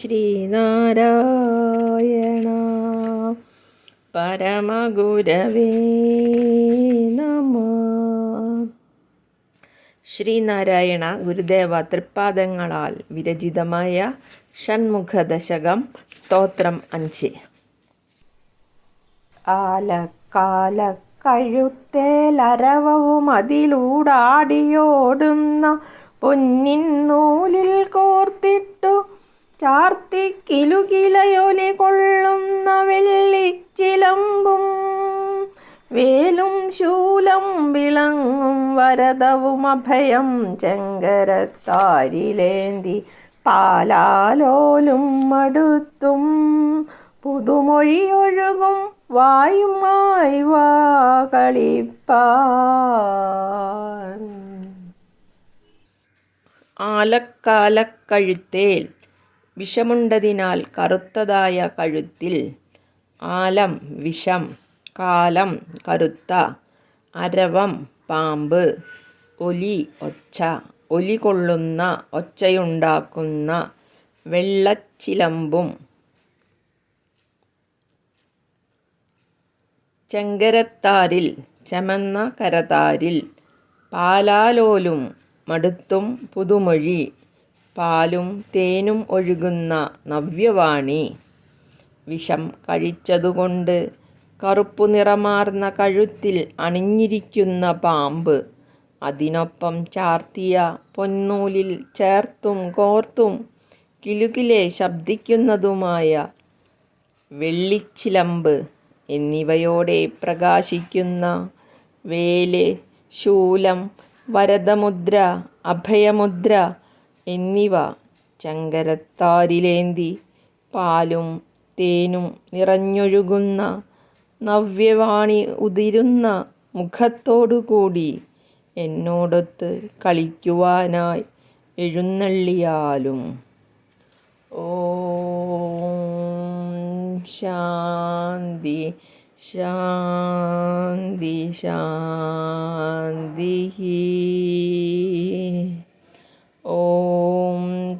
ശ്രീനാരായണ. പരമഗുരവേ നമ. ശ്രീനാരായണ ഗുരുദേവ തൃപ്പാദങ്ങളാൽ വിരചിതമായ ഷൺമുഖദശകം സ്തോത്രം അഞ്ച്. ആലക്കാല കഴുത്തേലരവവും അതിലൂടാടിയോടുന്ന പൊന്നിൻ നൂലിൽ കോർത്തിട്ടു ചാർത്തി കിലുകിലയൊലി കൊള്ളുന്ന വെള്ളിച്ചിലമ്പും വേലും ശൂലം വിളങ്ങും വരദവും അഭയം ചെങ്കരത്താരിലേന്തി പാലാലോലും മടുത്തും. പുതുമൊഴിയൊഴുകും വായുമായി വാ കളിപ്പാൻ. ആലക്കാലക്കഴുത്തേൽ വിഷമുണ്ടതിനാൽ കറുത്തതായ കഴുത്തിൽ. ആലം വിഷം കാലം കറുത്ത. അരവം പാമ്പ്. ഒലി ഒച്ച. ഒലി കൊള്ളുന്ന ഒച്ചയുണ്ടാക്കുന്ന. വെള്ളച്ചിലമ്പും. ചെങ്കരത്താരിൽ ചമന്ന കരതാരിൽ. പാലാലോലും മടുത്തും പുതുമൊഴി. പാലും തേനും ഒഴുകുന്ന നവ്യവാണി. വിഷം കഴിച്ചതുകൊണ്ട് കറുപ്പു നിറമാർന്ന കഴുത്തിൽ അണിഞ്ഞിരിക്കുന്ന പാമ്പ് അതിനൊപ്പം ചാർത്തിയ പൊന്നൂലിൽ ചേർത്തും കോർത്തും കിലുകിലെ ശബ്ദിക്കുന്നതുമായ വെള്ളിച്ചിലമ്പ് എന്നിവയോടെ പ്രകാശിക്കുന്ന വേൽ ശൂലം വരദമുദ്ര അഭയമുദ്ര എന്നിവ ചങ്കരത്താരിലേന്തി പാലും തേനും നിറഞ്ഞൊഴുകുന്ന നവ്യവാണി ഉതിരുന്ന മുഖത്തോടുകൂടി എന്നോടൊത്ത് കളിക്കുവാനായി എഴുന്നള്ളിയാലും. ശാന്തി ശാന്തി ശാന്തി ഓം